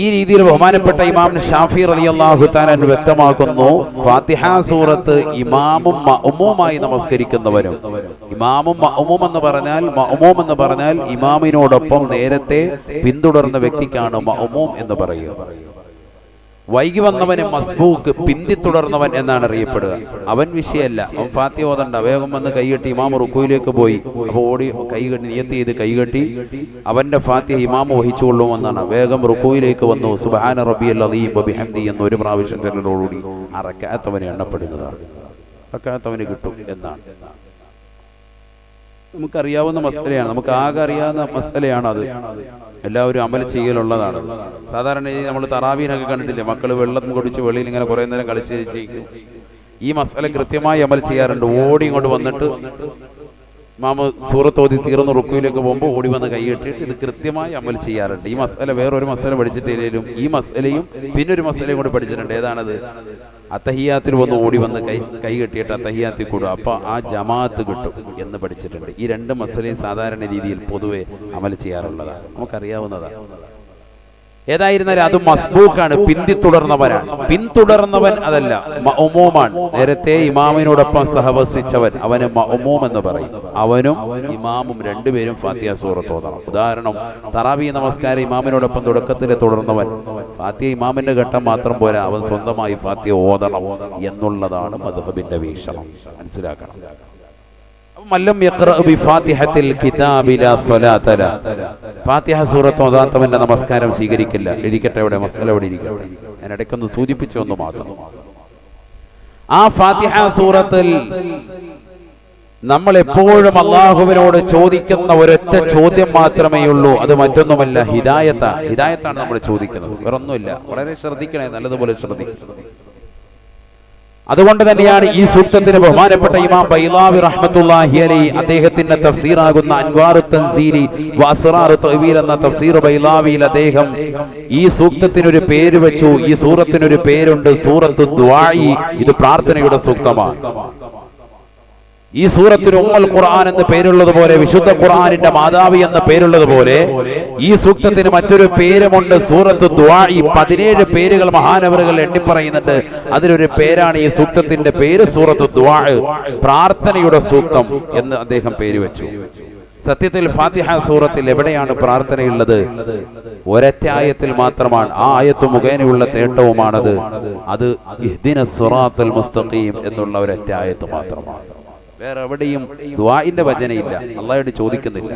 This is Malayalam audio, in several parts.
ഈ രീതിയിൽ ബഹുമാനപ്പെട്ട ഇമാം ഷാഫി അലി അള്ളാഹു താൻ വ്യക്തമാക്കുന്നു. ഫാത്തിഹ സൂറത്ത് ഇമാമും മഅമൂമായി നമസ്കരിക്കുന്നവരും. ഇമാമും മഅമൂം എന്ന് പറഞ്ഞാൽ മഅമൂം എന്ന് പറഞ്ഞാൽ ഇമാമിനോടൊപ്പം നേരത്തെ പിന്തുടർന്ന വ്യക്തിക്കാണ് മഅമൂം എന്ന് പറയുക. വൈകി വന്നവന് മസ്ബൂക്ക് പിന്തിത്തുടർന്നവൻ എന്നാണ് അറിയപ്പെടുക. അവൻ വിഷയമല്ല. അവൻ ഫാത്തി ഓതണ്ട. വേഗം വന്ന് കൈകെട്ടി ഇമാം റുക്കുയിലേക്ക് പോയി. അപ്പോൾ ഓടി കൈകെട്ടി നിയത്ത് ചെയ്ത് കൈകെട്ടി അവന്റെ ഫാത്തി ഇമാം വഹിച്ചുകൊള്ളുമെന്നാണ് വേഗം റുക്കുയിലേക്ക് വന്നു. സുബാന റബി അലീം ബിഹംദി എന്ന് ഒരു പ്രാവശ്യം ചെല്ലലോടുകൂടി അറക്കാത്തവന് എണ്ണപ്പെടുന്നതാണ്. അറക്കാത്തവന് കിട്ടും എന്നാണ്. നമുക്കറിയാവുന്ന മസലയാണ്. നമുക്ക് ആകെ അറിയാവുന്ന മസലയാണ് അത്. എല്ലാവരും അമൽ ചെയ്യലുള്ളതാണ്. സാധാരണ നമ്മൾ തറാവീനൊക്കെ കണ്ടിട്ടില്ലേ? മക്കൾ വെള്ളം കുടിച്ച് വെളിയിൽ ഇങ്ങനെ കുറേ നേരം കളിച്ച് ഈ മസല കൃത്യമായി അമൽ ചെയ്യാറുണ്ട്. ഓടി ഇങ്ങോട്ട് വന്നിട്ട് മാമ സൂറത്തോതി തീർന്ന് റുക്കുവിലേക്ക് പോകുമ്പോൾ ഓടി വന്ന് കൈയിട്ടിട്ട് ഇത് കൃത്യമായി അമൽ ചെയ്യാറുണ്ട്. ഈ മസല വേറൊരു മസല പഠിച്ചിട്ടില്ലേലും ഈ മസലയും പിന്നൊരു മസലയും കൂടി പഠിച്ചിട്ടുണ്ട്. ഏതാണത്? അത്തഹിയാത്തിൽ വന്ന് ഓടി വന്ന് കൈ കൈ കെട്ടിയിട്ട് അത്തഹിയാത്തിൽ കൂടും അപ്പോൾ ആ ജമാഅത്ത് കിട്ടും എന്ന് പഠിച്ചിട്ടുണ്ട്. ഈ രണ്ട് മസലയും സാധാരണ രീതിയിൽ പൊതുവെ അമൽ ചെയ്യാറുള്ളതാണ്. നമുക്കറിയാവുന്നതാണ്. ഏതായിരുന്നാലും അത് മസ്ബൂക്കാണ്. പിന്തിത്തുടർന്നവനാണ് പിന്തുടർന്നവൻ അതല്ല മഅമൂമാണ് നേരത്തെ ഇമാമിനോടൊപ്പം സഹവസിച്ചവൻ അവന് മഅമൂം എന്ന് പറയും. അവനും ഇമാമും രണ്ടുപേരും ഫാത്തിയ സൂറത്ത് ഓതണം ഉദാഹരണം തറാവി നമസ്കാരം ഇമാമിനോടൊപ്പം തുടക്കത്തിൽ തുടർന്നവൻ. ഫാത്തിയ ഇമാമിന്റെ ഘട്ടം മാത്രം പോരാ അവൻ സ്വന്തമായി ഫാത്തിയ ഓതണം എന്നുള്ളതാണ് മധുഹബിന്റെ വീക്ഷണം. മനസ്സിലാക്കണം. മല്ലം. ഫാത്തിഹ നമസ്കാരം സ്വീകരിക്കില്ല. ഇരിക്കട്ടെ ഇവിടെ മസല ഇവിടെ ഇരിക്കട്ടെ ഞാൻ ഇടയ്ക്കൊന്ന് സൂചിപ്പിച്ചു ഒന്ന് മാത്രം. ആ ഫാത്തിഹ സൂറത്തിൽ നമ്മൾ എപ്പോഴും അള്ളാഹുവിനോട് ചോദിക്കുന്ന ഒരൊറ്റ ചോദ്യം മാത്രമേ ഉള്ളൂ. അത് മറ്റൊന്നുമല്ല ഹിദായത്ത. ഹിദായത്താണ് നമ്മൾ ചോദിക്കുന്നത്. വേറൊന്നുമില്ല. വളരെ ശ്രദ്ധിക്കണേ നല്ലതുപോലെ ശ്രദ്ധിക്കണം. അതുകൊണ്ട് തന്നെയാണ് ഈ സൂക്തത്തിന് ബഹുമാനപ്പെട്ട ഇമാം ബൈലാവി റഹ്മത്തുള്ളാഹി അലൈഹി അദ്ദേഹത്തിന്റെ തഫ്സീറാകുന്ന അൻവാറു തൻസീരി തഅവീൽ എന്ന തഫ്സീർ ബൈലാവിയിൽ അദ്ദേഹം ഈ സൂക്തത്തിനൊരു പേര് വെച്ചു. ഈ സൂറത്തിനൊരു പേരുണ്ട് സൂറത്ത് ദുആഇ ഇത് പ്രാർത്ഥനയുടെ സൂക്തമാണ്. ഈ സൂറത്തിന് ഉമ്മൽ ഖുർആൻ എന്ന് പേരുള്ളത് പോലെ വിശുദ്ധ ഖുർആാനിന്റെ മാതാവ് എന്ന പേരുള്ളത് പോലെ ഈ സൂക്തത്തിന് മറ്റൊരു പേരുമുണ്ട്. സൂറത്ത് ദുആഇ പതിനേഴ് പേരുകൾ മഹാനവറുകൾ എണ്ണിപ്പറയുന്നുണ്ട് അതിലൊരു പേരാണ് ഈ സൂക്തത്തിന്റെ പേര് സൂറത്ത് ദുആ പ്രാർത്ഥനയുടെ സൂക്തം എന്ന് അദ്ദേഹം പേര് വെച്ചു. സത്യത്തിൽ ഫാത്തിഹ സൂറത്തിൽ എവിടെയാണ് പ്രാർത്ഥനയുള്ളത്? ഒരൊറ്റ ആയത്തിൽ മാത്രമാണ്. ആ ആയത്ത് മുഖേനയുള്ള തേട്ടവുമാണത്. അത് ഇഹ്ദിന സുറാത്തുൽ മുസ്തഖീം എന്നുള്ള ഒരൊറ്റ ആയത്ത് മാത്രമാണ്. വേറെ എവിടെയും ദ്വാഇന്റെ വചനയില്ല അള്ളാഹയോട് ചോദിക്കുന്നില്ല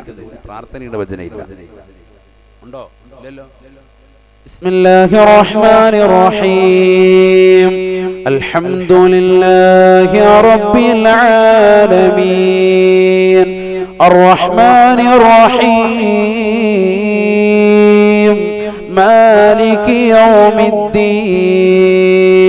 പ്രാർത്ഥനയുടെ വചനയില്ല ഉണ്ടോ ഇല്ലല്ലോ بسم الله الرحمن الرحيم الحمد لله رب العالمين الرحمن الرحيم مالك يوم الدين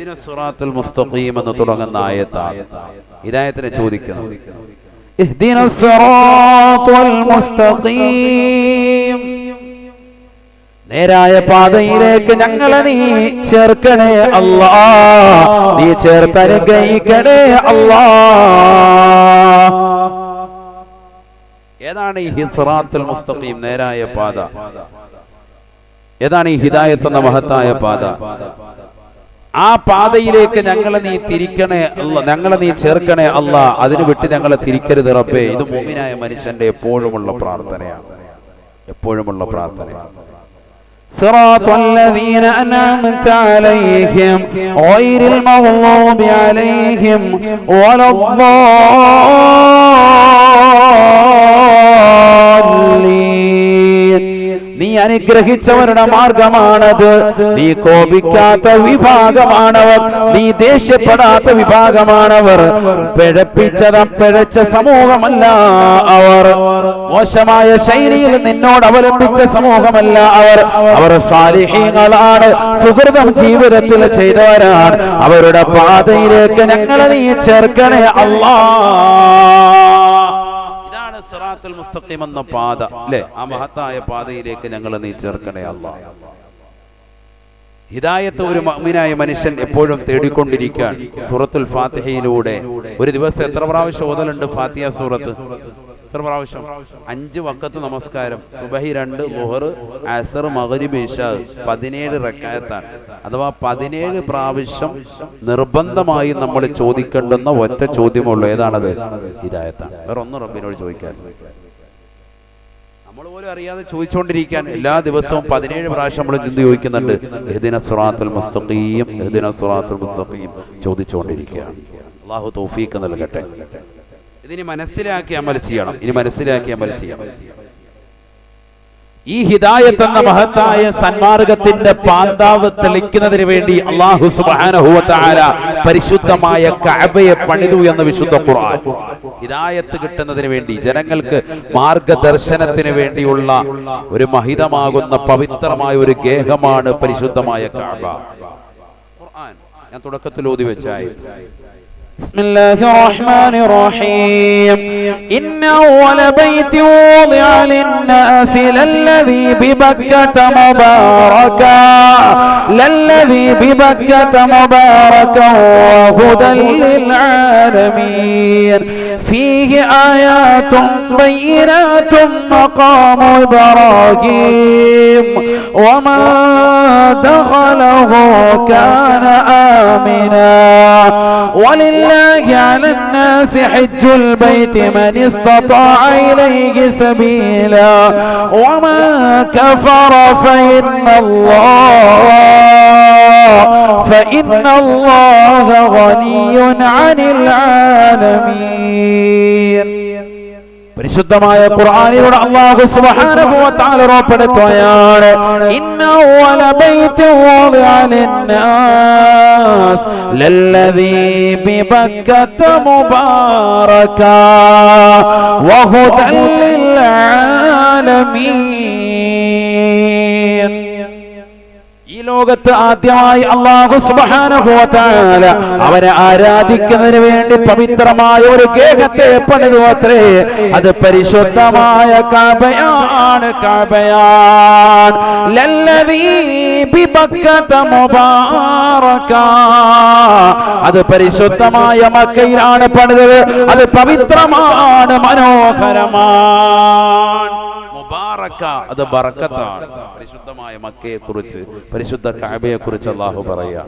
ഇഹ്ദിനസ്സുറാത്തുൽ മുസ്തഖീം എന്ന് തുടങ്ങുന്ന ആയത്താണ്. ഇതായത്തിനെ ചോദിക്കുന്നു ഇഹ്ദിനസ്സുറാത്തുൽ മുസ്തഖീം. നേരായ പാതയിലേക്ക് ഞങ്ങളെ നീ ചേർക്കണേ അല്ലാ. നീ ചേർത്തനുഗ്രഹിക്കണേ അല്ലാ. ഏതാണ് ഈ ഹിസ്റാത്തുൽ മുസ്തഖീം നേരായ പാത? ഏതാണ് ഈ ഹിദായത്ത് എന്ന മഹത്തായ പാത? ആ പാതയിലേക്ക് ഞങ്ങളെ നീ തിരിക്കണേ അല്ല ഞങ്ങളെ നീ ചേർക്കണേ അല്ല അതിന് വിട്ട് ഞങ്ങളെ തിരിക്കരുത് റബ്ബേ ഇത് മുമിനായ മനുഷ്യന്റെ എപ്പോഴുമുള്ള പ്രാർത്ഥനയാണ് എപ്പോഴുമുള്ള പ്രാർത്ഥനയാണ് صراط الذين أنعمت عليهم غير المغضوب عليهم ولا الضالين നീ അനുഗ്രഹിച്ചവരുടെ മാർഗമാണത്. നീ കോപിക്കാത്ത വിഭാഗമാണവർ. നീ ദേഷ്യപ്പെടാത്ത വിഭാഗമാണവർ. പിഴപ്പിച്ചത പിഴച്ച സമൂഹമല്ല അവർ. മോശമായ ശൈലിയിൽ നിന്നോട് അവലംബിച്ച സമൂഹമല്ല അവർ. അവർ സാലിഹ്യങ്ങളാണ് സുഹൃതം ജീവിതത്തിൽ ചെയ്തവരാണ്. അവരുടെ പാതയിലേക്ക് ഞങ്ങളെ നീ ചേർക്കണേ അല്ലാ. സിറാത്തുൽ മുസ്തഖീം എന്ന പാത അല്ലേ? ആ മഹത്തായ പാതയിലേക്ക് ഞങ്ങൾ നീ ചേർക്കണേ അല്ല ഹിദായത്ത് ഒരു മഅ്മിനായ മനുഷ്യൻ എപ്പോഴും തേടിക്കൊണ്ടിരിക്കുകയാണ്. സൂറത്തുൽ ഫാത്തിഹയിലൂടെ. ഒരു ദിവസം എത്ര പ്രാവശ്യം ഓതലുണ്ട് ഫാത്തിഹ സൂറത്ത്? എത്ര പ്രാവശ്യം? അഞ്ച് വക്കത്ത് നമസ്കാരം. സുബഹി രണ്ട് മുഹർ അസർ മഗ്രിബ് ഇഷ. പതിനേഴ് റക്കായത്താണ്. അഥവാ പതിനേഴ് പ്രാവശ്യം നിർബന്ധമായി നമ്മൾ ചോദിക്കേണ്ടുന്ന ഒറ്റ ചോദ്യമുള്ളൂ. ഏതാണത്? ഹിദായത്താണ്. വേറെ ഒന്നും റബ്ബിനോട് ചോദിക്കാൻ നമ്മൾ പോലും അറിയാതെ ചോദിച്ചുകൊണ്ടിരിക്കാൻ എല്ലാ ദിവസവും പതിനേഴ് പ്രാവശ്യം നമ്മൾ ചിന്തി ചോദിക്കുന്നുണ്ട്. എഹ്ദിന സുറാത്തുൽ മുസ്തഖീം എഹ്ദിന സുറാത്തുൽ മുസ്തഖീം ചോദിച്ചുകൊണ്ടിരിക്കുകയാണ് അള്ളാഹു തൗഫീഖ് നൽകട്ടെ. ഇതിനി മനസ്സിലാക്കി അമൽ ചെയ്യണം. ഇനി മനസ്സിലാക്കി അമൽ ചെയ്യണം. ഈ ഹിദായത്ത് എന്ന മഹത്തായ സന്മാർഗത്തിന്റെ പാന്താവ് തെളിക്കുന്നതിന് വേണ്ടി അള്ളാഹു തആല പരിശുദ്ധമായ കഅബയെ പണിതു എന്ന വിശുദ്ധ ഖുർആൻ. ഹിദായത്ത് കിട്ടുന്നതിന് വേണ്ടി ജനങ്ങൾക്ക് മാർഗദർശനത്തിന് വേണ്ടിയുള്ള ഒരു മഹിതമാകുന്ന പവിത്രമായ ഒരു ഗേഹമാണ് പരിശുദ്ധമായ കഅബ. ഖുർആൻ ഞാൻ തുടക്കത്തിൽ ഓതി വെച്ചായി بسم الله الرحمن الرحيم. إن أول بيت وضع للناس للذي ببكة مباركا للذي ببكة مباركا وهدى للعالمين. فيه آيات بينات مقام إبراهيم. ومن دخله كان آمنا. ولله على الناس حج البيت من استطاع إليه سبيلا ومن كفر فإن الله فإن الله غني عن العالمين പരിശുദ്ധമായ ഖുർആനിലൂടെ അല്ലാഹു സുബ്ഹാനഹു വ തആല ഉറപ്പെടുത്തുകയാണ് ഇന്നഹു അവല ബൈതു ലിന്നാസ് ലല്ലദീ ബിബക്കത മുബാറക വഹുദൻ ലിൽആലമീൻ ലോകത്ത് ആദ്യമായി അള്ളാഹു തആല അവനെ ആരാധിക്കുന്നതിന് വേണ്ടി പവിത്രമായ ഒരു ഗേഹത്തെ പണിതു അത്രേ അത് പരിശുദ്ധമായ കബയാണ് അത് പരിശുദ്ധമായ മക്കയിലാണ് പണിതത് അത് പവിത്രമാണ് മനോഹരമാണ്. മുബാറക്ക അത് ബറക്കത്താണ്. പരിശുദ്ധമായ മക്കയെ കുറിച്ച് പരിശുദ്ധ കഅബയെ കുറിച്ച് അള്ളാഹു പറയാ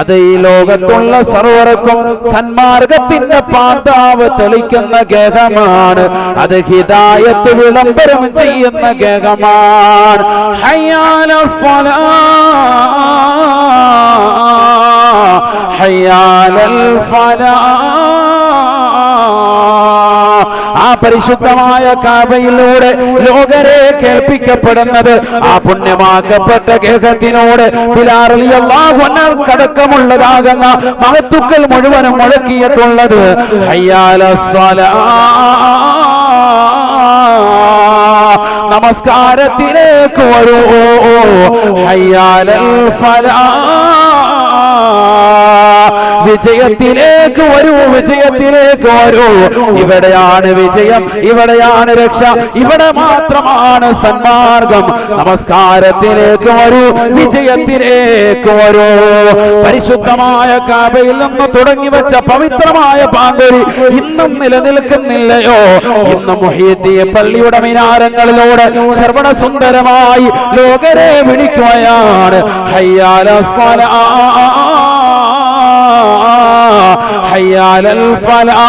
അത് ഈ ലോകത്തുള്ള സർവർക്കും സന്മാർഗത്തിന്റെ പാതാവ് തെളിക്കുന്ന ഗേഹമാണ്. അത് ഹിതായത്ത് വിളംബരം ചെയ്യുന്ന ഗേഹമാണ്. ഹയാല സ്വലാ ഹയ്യാലൽ ഫലാ. ആ പരിശുദ്ധമായ കാബയിലൂടെ ലോകരെ കേൾപ്പിക്കപ്പെടുന്നത് ആ പുണ്യമാക്കപ്പെട്ട ഗേഹത്തിനോട് കടക്കമുള്ളതാകുന്ന മഹത്തുക്കൾ മുഴുവനും മുഴക്കിയിട്ടുള്ളത് നമസ്കാരത്തിലേക്ക് വരൂ. ഹയ്യാലൽ ഫലാ. വിജയത്തിലേക്ക് വരൂ വിജയത്തിലേക്ക് വരൂ. ഇവിടെയാണ് വിജയം ഇവിടെയാണ് രക്ഷ ഇവിടെ മാത്രമാണ് സന്മാർഗം. നമസ്കാരത്തിലേക്ക് വരൂ വിജയത്തിലേക്ക് വരൂ. പരിശുദ്ധമായ കാബയിൽ നിന്ന് തുടങ്ങി വെച്ച പവിത്രമായ പാങ്കുരി ഇന്നും നിലനിൽക്കുന്നില്ലയോ? ഇന്ന് മുഹീദ്ദീ പള്ളിയുടെ മിനാരങ്ങളിലൂടെ ശ്രവണ സുന്ദരമായി ലോകരെ വിളിക്കുകയാണ്. ഹയ്യാല ഹയ്യാലൽ ഫലാ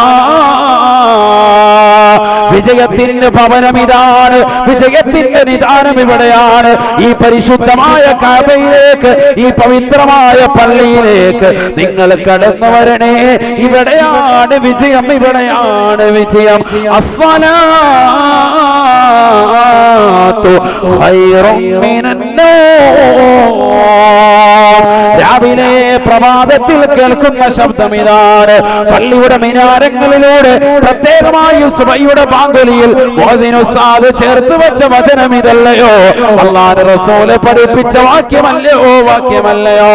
വിജയത്തിന്റെ ഭവനം ഇതാണ് വിജയത്തിന്റെ നിദാനം ഇവിടെയാണ്. ഈ പരിശുദ്ധമായ കാബയിലേക്ക് ഈ പവിത്രമായ പള്ളിയിലേക്ക് നിങ്ങൾ കടന്നു വരണേ. ഇവിടെയാണ് വിജയം ഇവിടെയാണ് വിജയം. അസ്വല ഖൈറും മിനന്നോ രാവിലെ പ്രഭാതത്തിൽ കേൾക്കുന്ന ശബ്ദം ഇതാണ് പള്ളിയുടെ മിനാരങ്ങളിലൂടെ പ്രത്യേകമായി സുബൈയുടെ പാങ്കുലിയിൽ മോദിനുസാദ് ചേർത്ത് വെച്ച വചനം ഇതല്ലയോ? അള്ളാഹ് റസൂൽ പഠിപ്പിച്ച വാക്യമല്ലയോ വാക്യമല്ലയോ?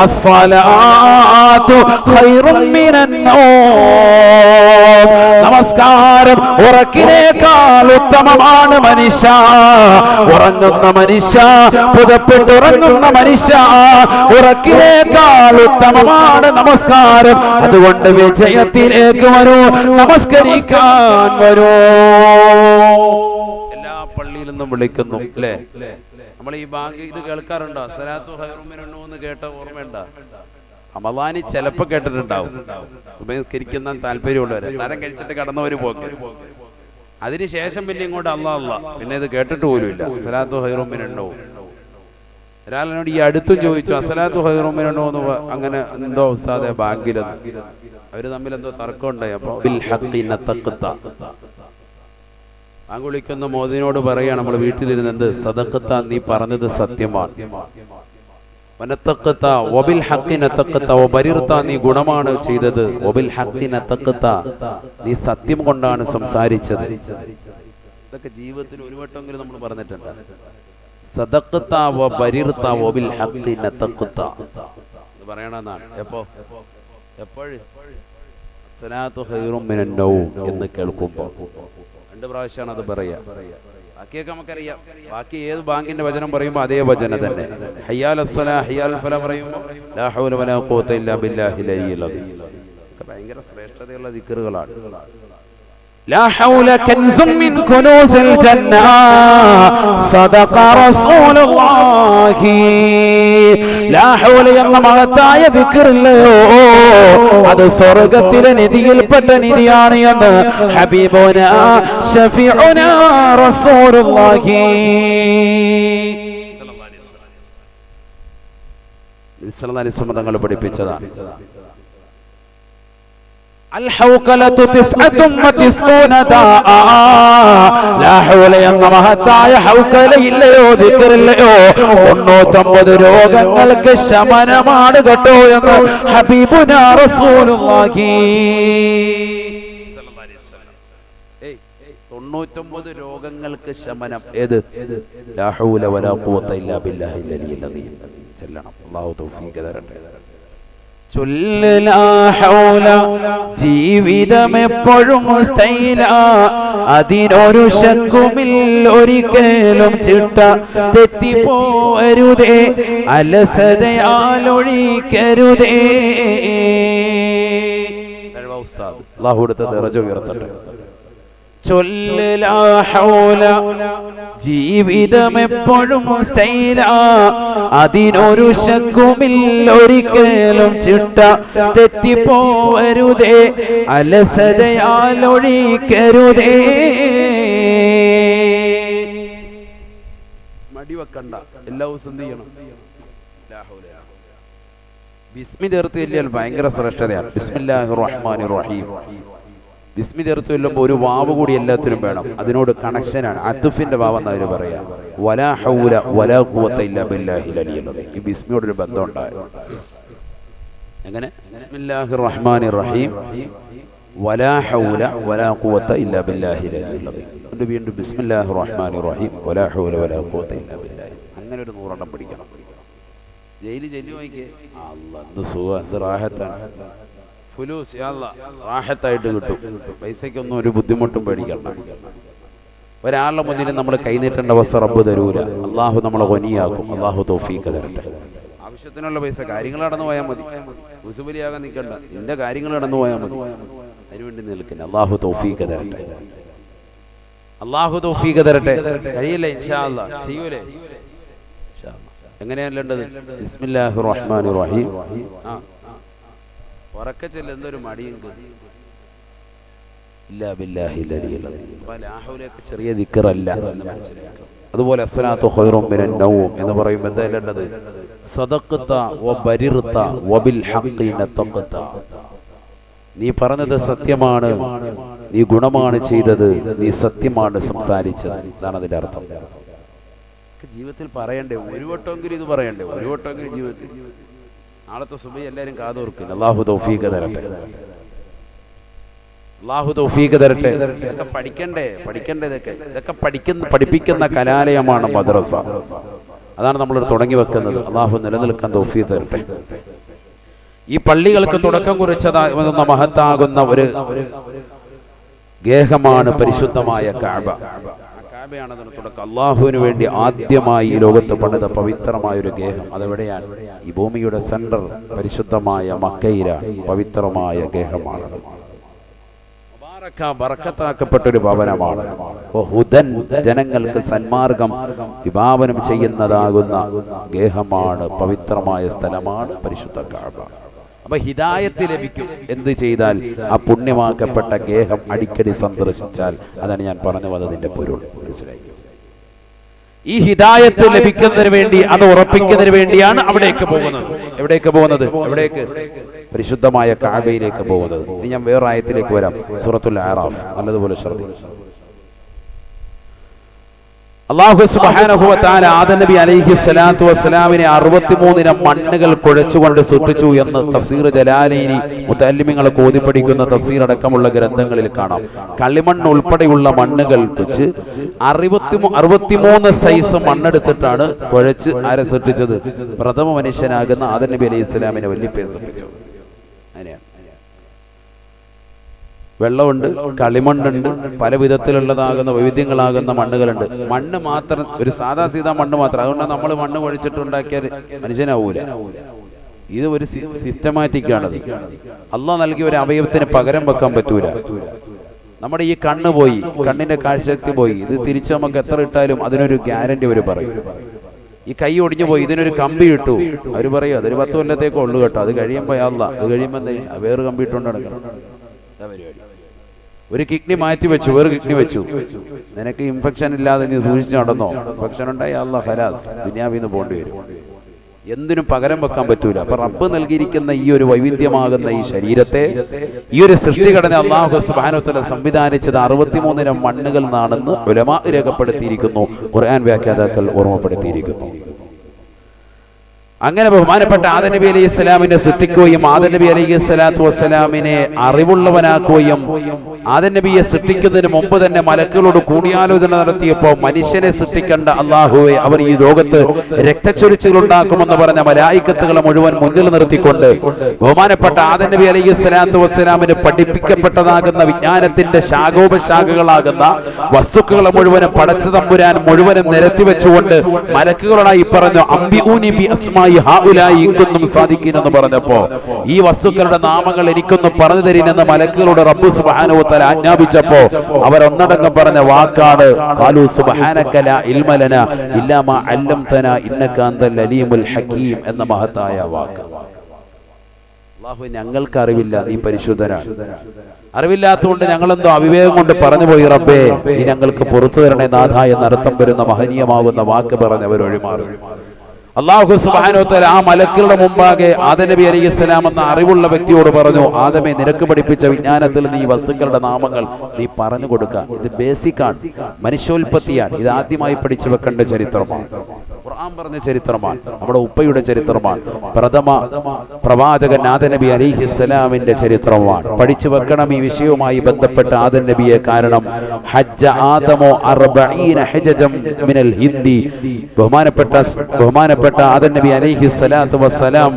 അസ്സലാത്തു ഖൈറും മിനന്നൗം നമസ്കാരം ഉറക്കിനേക്കാൾ ഉത്തമമാണ് മനുഷ്യ. ഉറങ്ങുന്ന മനുഷ്യ പുതപ്പിട്ടുറങ്ങുന്ന മനുഷ്യ ഉറക്കിനേക്കാൾ ഉത്തമമാണ് നമസ്കാരം. അതുകൊണ്ട് വിജയത്തിലേക്ക് വരൂ നമസ്കരിക്കാൻ വരൂ. എല്ലാ പള്ളിയിൽ നിന്നും വിളിക്കുന്നു അല്ലേ? നമ്മൾ ഈ ബാങ്ക് ഇത് കേൾക്കാറുണ്ടോ? സലാത്തു ഹൈറുമിനുണ്ടോ എന്ന് കേട്ട ഓർമ്മയുണ്ടോ? റമദാനി ചിലപ്പോ കേട്ടിട്ടുണ്ടാവും. സുബഹിസ്കരിക്കുന്ന താല്പര്യമുള്ളവര്. തരം കഴിച്ചിട്ട് കടന്നവര് പോക്ക്. അതിനുശേഷം പിന്നെ ഇങ്ങോട്ട് അല്ല അല്ല പിന്നെ ഇത് കേട്ടിട്ട് പോലുമില്ല സലാത്തു ഒരാൾ ഒരാളിനോട് ഈ അടുത്തും ചോദിച്ചു അസലാത്തു ഹൈറോമിനുണ്ടോ എന്ന് അങ്ങനെ എന്തോ ഉസ്താദെ ബാങ്കിലെന്ന് അവർ തമ്മിൽ എന്തോ തർക്കം ഉണ്ടായി അപ്പൊ ബിൽ ഹഖി നതഖത്ത. ബാങ്ക് മോദിനോട് പറയാണ് നമ്മൾ വീട്ടിലിരുന്നത് സദക്കത്ത നീ പറഞ്ഞത് സത്യമാണ്. വനത്തക്കത്ത നീ ഗുണമാണ് ചെയ്തത്. നീ സത്യം കൊണ്ടാണ് സംസാരിച്ചത്. ഇതൊക്കെ ജീവിതത്തിൽ ഒരു വട്ടമെങ്കിലും നമ്മൾ പറഞ്ഞിട്ടുണ്ട്. എപ്പോ? എന്ന് കേൾക്കുമ്പോൾ രണ്ട് പ്രാവശ്യമാണ് അത് പറയാ. ബാക്കിയൊക്കെ നമുക്കറിയാം ബാക്കി ഏത് ബാങ്കിന്റെ വചനം പറയുമ്പോൾ അതേ വചനം തന്നെ ഹയ്യാൽ അസ്സലാ ഹയ്യാൽ ഫല പറയുമ്പോൾ ലാ ഹൗല വലാ ഖുവത ഇല്ലാ ബില്ലാഹിൽ അലിയിൽ അദീം ഒക്കെ ഭയങ്കര ശ്രേഷ്ഠതയുള്ള ദിക്റുകളാണ് لا حول كنز من كنوز الجنة صدق رسول الله لا حول എന്ന മഹത്തായ വിക്കറില്ലയോ അത് സ്വർഗത്തിലെ നിധിയിൽപ്പെട്ട നിധിയാണ് എന്ന് ഹബീബോന ഷഫീഉന റസൂലുള്ളാഹി. പഠിപ്പിച്ചതാണ് മഹത്തായ ഹൗക്കലയില്ലയോ ദിക്കറില്ലയോ തൊണ്ണൂറ്റൊമ്പത് രോഗങ്ങൾക്ക് ശമനമാണ് കേട്ടോ എന്ന് ഹബീബുന റസൂലുള്ളാഹി. രോഗങ്ങൾക്ക് ശമനം ഏത്? ചെല്ലണം. അള്ളാഹു തരട്ടെ. ചൊല്ല് ലാ ജീവിതം എപ്പോഴും സ്റ്റൈല അതിനൊരു ശക്കുമില്ല ഒരിക്കലും ചിട്ട തെറ്റിപ്പോരുതേ അലസതയാലൊഴിക്കരുതേ. കൊടുത്ത ഉയർത്തട്ടെ. ചൊല്ല് ലാ ഹൗല. ജീവിതം എപ്പോഴും സ്റ്റൈല അതിനൊരു ശക്കുമില്ലൊരിക്കലും ചിട്ട. തെറ്റിപ്പോവരുതേ അലസതയാലൊഴിക്കരുതേ മടിവെക്കണ്ട. എല്ലാ ദിവസം ചെയ്യണം. ബിസ്മി ചേർത്ത് കഴിഞ്ഞാൽ ഭയങ്കര ശ്രേഷ്ഠതയാണ്. ബിസ്മില്ലാഹിർ റഹ്മാനിർ റഹീം. ബിസ്മി ചേർത്ത് ചൊല്ലുമ്പോൾ ഒരു വാവ് കൂടി എല്ലാത്തിനും വേണം. അതിനോട് കണക്ഷനാണ് അതുഫിന്റെ വാവ് എന്ന് അതിന് പറയാം. വലാ ഹൗല വലാ ഖുവത ഇല്ലാ ബില്ലാഹിൽ അലിയിൽ അദീം. ഈ ബിസ്മിയോട് ഒരു ബന്ധം ഉണ്ടായിരുന്നു എങ്ങനെ? ബിസ്മില്ലാഹിർ റഹ്മാനിർ റഹീം വലാ ഹൗല വലാ ഖുവത ഇല്ലാ ബില്ലാഹിൽ അലിയിൽ അദീം. എന്നിട്ട് വീണ്ടും ബിസ്മില്ലാഹിർ റഹ്മാനിർ റഹീം വലാ ഹൗല വലാ ഖുവത ഇല്ലാ ബില്ലാഹി അങ്ങനെ ഒരു നൂറെണ്ണം പിടിക്കണം ജയിലിൽ ജെല്ലി വാങ്ങിക്കേ അല്ലാഹു സുഖം എന്ത് റാഹത്താണ്. ഫുലൂസ് റാഹത്തായിട്ട് കിട്ടും. പൈസയ്ക്കൊന്നും ഒരു ബുദ്ധിമുട്ടും പേടിക്കണ്ട. ഒരാളുടെ മുന്നിൽ നമ്മൾ കൈനീട്ടേണ്ട അവസ്ഥ റബ്ബ് തരൂല. അള്ളാഹു നമ്മളെ കൊനിയാക്കും അള്ളാഹു തോഫീക്ക് തരട്ടെ. ആവശ്യത്തിനുള്ള പൈസ കാര്യങ്ങൾ നടന്നു പോയാൽ മതി. ഉസുബലിയാകാൻ നിൽക്കണ്ട നിന്റെ കാര്യങ്ങൾ നടന്നു പോയാൽ മതി. അതിനുവേണ്ടി നിൽക്കുന്ന അള്ളാഹു തോഫീക്ക് തരട്ടെ. അള്ളാഹു തോഫീക്ക് തരട്ടെ. കഴിയില്ലേ? ഇൻഷാ അല്ലാ ചെയ്യൂലേ. എങ്ങനെയല്ലേണ്ടത് ബിസ്മില്ലാഹി റഹ്മാനിർ റഹീം. ആ. ഉറക്കെ ചെല്ല് എന്തൊരു മടിയുണ്ട് ഇല്ലാ ബില്ലാഹിൽ അലിയിൽ അദീം. അപ്പൊ ലാ ചെറിയ ദിക്കറല്ല എന്ന് അതുപോലെ എന്ന് പറയുമ്പോൾ എന്താ വേണ്ടത് സദഖത വ ബരിർത വ ബിൽ നീ പറഞ്ഞത് സത്യമാണ്. നീ ഗുണമാണ് ചെയ്തത്. നീ സത്യമാണ് സംസാരിച്ചത്. ഇതാണ് അതിന്റെ അർത്ഥം. ജീവിതത്തിൽ പറയണ്ടേ? ഒരു വട്ടമെങ്കിലും ഇത് പറയണ്ടേ? ഒരു വട്ടമെങ്കിലും ജീവിതത്തിൽ. നാളത്തെ സുബൈ എല്ലാവരും കാതോർക്കില്ല അള്ളാഹു തൗഫീഖ് തരട്ടെ. അള്ളാഹു തൗഫീഖ് തരട്ടെ. ഇതൊക്കെ പഠിക്കണ്ടേ? പഠിക്കണ്ടേ ഇതൊക്കെ? ഇതൊക്കെ പഠിക്കുന്ന പഠിപ്പിക്കുന്ന കലാലയമാണ് മദ്രസ. അതാണ് നമ്മൾ തുടങ്ങി വെക്കുന്നത്. അള്ളാഹു നിലനിൽക്കാൻ തൗഫീഖ് തരട്ടെ. ഈ പള്ളികൾക്ക് തുടക്കം കുറിച്ചതാകുന്ന മഹത്താകുന്ന ഒരു ഗേഹമാണ് പരിശുദ്ധമായ കാബ. കാബയാണ് തുടക്കം. അള്ളാഹുവിന് വേണ്ടി ആദ്യമായി ഈ ലോകത്ത് പണിത പവിത്രമായ ഒരു ഗേഹം അതെവിടെയാണ്? ഈ ഭൂമിയുടെ സെന്റർ പരിശുദ്ധമായ മക്കയിലാണ് പവിത്രമായ ഗേഹമാണ്. ഒരു ഭവനമാണ്. ഹുദൻ ജനങ്ങൾക്ക് സന്മാർഗം വിഭാവനം ചെയ്യുന്നതാകുന്ന ഗേഹമാണ് പവിത്രമായ സ്ഥലമാണ് പരിശുദ്ധ കാബ. അപ്പൊ ഹിദായത്ത് ലഭിക്കും. എന്ത് ചെയ്താൽ ആ പുണ്യമാക്കപ്പെട്ട ഗേഹം അടിക്കടി സന്ദർശിച്ചാൽ അതാണ് ഞാൻ പറഞ്ഞു വന്നതിന്റെ പൊരുൾ. മനസ്സിലായി? ഈ ഹിദായത്ത് ലഭിക്കുന്നതിന് വേണ്ടി അത് ഉറപ്പിക്കുന്നതിന് വേണ്ടിയാണ് അവിടേക്ക് പോകുന്നത്. എവിടേക്ക് പോകുന്നത്? എവിടേക്ക്? പരിശുദ്ധമായ കാവയിലേക്ക് പോകുന്നത്. ഇനി ഞാൻ വേറെ ആയത്തിലേക്ക് വരാം. സൂറത്തുൽ ആറാം നല്ലതുപോലെ ശ്രദ്ധിക്കും അള്ളാഹു ആദം നബി അലൈഹി സ്വലാത്തു വസ്സലാമിനെ 63 മണ്ണുകൾ കുഴച്ചുകൊണ്ട് സൃഷ്ടിച്ചു എന്ന് തഫ്സീർ ജലാലിനി മുത്തല്ലിമിങ്ങളെ കോതിപ്പടിക്കുന്ന തഫ്സീർ അടക്കമുള്ള ഗ്രന്ഥങ്ങളിൽ കാണാം. കളിമണ്ണ് ഉൾപ്പെടെയുള്ള മണ്ണുകൾ വെച്ച് അറുപത്തി അറുപത്തിമൂന്ന് സൈസ് മണ്ണെടുത്തിട്ടാണ് കുഴച്ച് ആരെ സൃഷ്ടിച്ചത് പ്രഥമ മനുഷ്യനാകുന്ന ആദ നബി അലൈഹി സ്വലാമിനെ വല്യപ്പേ സൃഷ്ടിച്ചത്. വെള്ളമുണ്ട് കളിമണ്ണുണ്ട് പല വിധത്തിലുള്ളതാകുന്ന വൈവിധ്യങ്ങളാകുന്ന മണ്ണുകളുണ്ട്. മണ്ണ് മാത്രം ഒരു സാധാ സീതാ മണ്ണ് മാത്രം. അതുകൊണ്ട് നമ്മൾ മണ്ണ് കുഴിച്ചിട്ടുണ്ടാക്കിയാൽ മനുഷ്യനാവൂല. ഇത് ഒരു സിസ്റ്റമാറ്റിക് ആണത്. അള്ളാഹ് നൽകിയ ഒരു അവയവത്തിന് പകരം വെക്കാൻ പറ്റൂല. നമ്മുടെ ഈ കണ്ണ് പോയി കണ്ണിന്റെ കാഴ്ചശക്തി പോയി. ഇത് തിരിച്ചു നമുക്ക് എത്ര ഇട്ടാലും അതിനൊരു ഗ്യാരണ്ടി അവർ പറയും. ഈ കൈ ഒടിഞ്ഞു പോയി ഇതിനൊരു കമ്പി ഇട്ടു. അവർ പറയും അതൊരു പത്ത് കൊല്ലത്തേക്ക് ഉള്ളു കേട്ടോ. അത് കഴിയുമ്പോൾ അല്ല അത് കഴിയുമ്പോൾ? വേറെ കമ്പി ഇട്ടുകൊണ്ട് നടക്കണം. ഒരു കിഡ്നി മാറ്റി വെച്ചു വേറെ കിഡ്നി വെച്ചു. നിനക്ക് ഇൻഫെക്ഷൻ ഇല്ലാതെ നീ സൂക്ഷിച്ച് നടന്നോ? ഇൻഫെക്ഷൻ ഉണ്ടായി അല്ല ഹരാസ് ദുനിയാവിന്ന് പോകേണ്ടി വരും. എന്തിനും പകരം വെക്കാൻ പറ്റൂല. അപ്പൊ റബ്ബ് നൽകിയിരിക്കുന്ന ഈ ഒരു വൈവിധ്യമാകുന്ന ഈ ശരീരത്തെ ഈ ഒരു സൃഷ്ടിഘടന അള്ളാഹു സുബാനുത്തല സംവിധാനിച്ചത് അറുപത്തിമൂന്നിനം മണ്ണുകൾ നിന്നാണെന്ന് ഉലമാ രേഖപ്പെടുത്തിയിരിക്കുന്നു. ഖുർആൻ വ്യാഖ്യാതാക്കൾ ഓർമ്മപ്പെടുത്തിയിരിക്കുന്നു. അങ്ങനെ ബഹുമാനപ്പെട്ട ആദ നബി അലൈഹി സ്വലാമിനെ സൃഷ്ടിക്കുകയും ആദ നബി അലൈഹി സ്വലാത്തു വസ്സലാമിനെ അറിവുള്ളവനാക്കുകയും ആദ നബിയെ സൃഷ്ടിക്കുന്നതിന് മുമ്പ് തന്നെ മലക്കുകളോട് കൂടിയാലോചന നടത്തിയപ്പോൾ മനുഷ്യനെ സൃഷ്ടിക്കേണ്ട അള്ളാഹുവെ അവർ ഈ ലോകത്ത് രക്തച്ചൊരിച്ചുകൾ ഉണ്ടാക്കുമെന്ന് പറഞ്ഞ മലായിക്കത്തുകളെ മുഴുവൻ മുന്നിൽ നിർത്തിക്കൊണ്ട് ബഹുമാനപ്പെട്ട ആദ നബി അലൈഹി സ്വലാത്തു വസ്സലാമിന് പഠിപ്പിക്കപ്പെട്ടതാകുന്ന വിജ്ഞാനത്തിന്റെ ശാഖോപശാഖകളാകുന്ന വസ്തുക്കളെ മുഴുവനും പടച്ചു തമ്പുരാൻ മുഴുവനും നിരത്തി വെച്ചുകൊണ്ട് മലക്കുകളോടായി പറഞ്ഞു അംബിഊനി ബി ഹാഉലായി ഇൻകുന്നും സാദിഖീൻ എന്ന് പറഞ്ഞപ്പോ ഈ വസ്തുക്കളുടെ നാമങ്ങൾ എനിക്കൊന്ന് പറഞ്ഞു തരീനെന്ന് മലക്കുകളുടെ റബ്ബു സുബ്ഹാനഹു വതആല ആജ്ഞാപിച്ചപ്പോ അവരൊന്നടങ്കം പറഞ്ഞ വാക്കാണ് എന്ന മഹത്തായ വാക്ക്. ഞങ്ങൾക്ക് അറിവില്ല നീ പരിശുദ്ധനാണ്. അറിവില്ലാത്തതുകൊണ്ട് ഞങ്ങളെന്തോ അവിവേകം കൊണ്ട് പറഞ്ഞു പോയി റബ്ബേ ഈ ഞങ്ങൾക്ക് പുറത്തു തരണേ നാഥ എന്ന് അർത്ഥം വരുന്ന മഹനീയമാകുന്ന വാക്ക് പറഞ്ഞവർ അള്ളാഹു സുബാനോത്തല ആ മലക്കുകളുടെ മുമ്പാകെ ആദനബി നബി ഇസ്ലാം എന്ന അറിവുള്ള വ്യക്തിയോട് പറഞ്ഞു ആദമേ നിനക്ക് പഠിപ്പിച്ച വിജ്ഞാനത്തിൽ നീ വസ്തുക്കളുടെ നാമങ്ങൾ നീ പറഞ്ഞു കൊടുക്കുക ഇത് ബേസിക് ആണ്. മനുഷ്യോൽപത്തിയാണ്. ഇത് ആദ്യമായി പഠിച്ചു വെക്കേണ്ട ചരിത്രമാണ്. ഖുർആൻ പറഞ്ഞ ചരിത്രമാണ്. നമ്മുടെ ഉപ്പയുടെ ചരിത്രമാണ്. പ്രഥമ പ്രവാചകൻ ആദ നബി അലിഹി ഇസ്ലാമിന്റെ ചരിത്രമാണ്. പഠിച്ചു വെക്കണം ഈ വിഷയവുമായി ബന്ധപ്പെട്ട ആദ നബിയെ കാരണം ഹജ്ജ ആദമോ ഹജജം മിനൽ ഹിന്ദി. ബഹുമാനപ്പെട്ട ബഹുമാനപ്പെട്ട ആദ നബി അലിഹി സ്വലാത്തു വസ്സലാം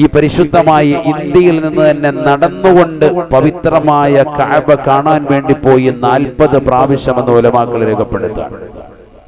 ഈ പരിശുദ്ധമായ ഇന്ത്യയിൽ നിന്ന് തന്നെ നടന്നുകൊണ്ട് പവിത്രമായ കഅബ കാണാൻ വേണ്ടി പോയി നാൽപ്പത് പ്രാവശ്യം എന്ന് ഉലമാക്കൾ രേഖപ്പെടുത്താണ്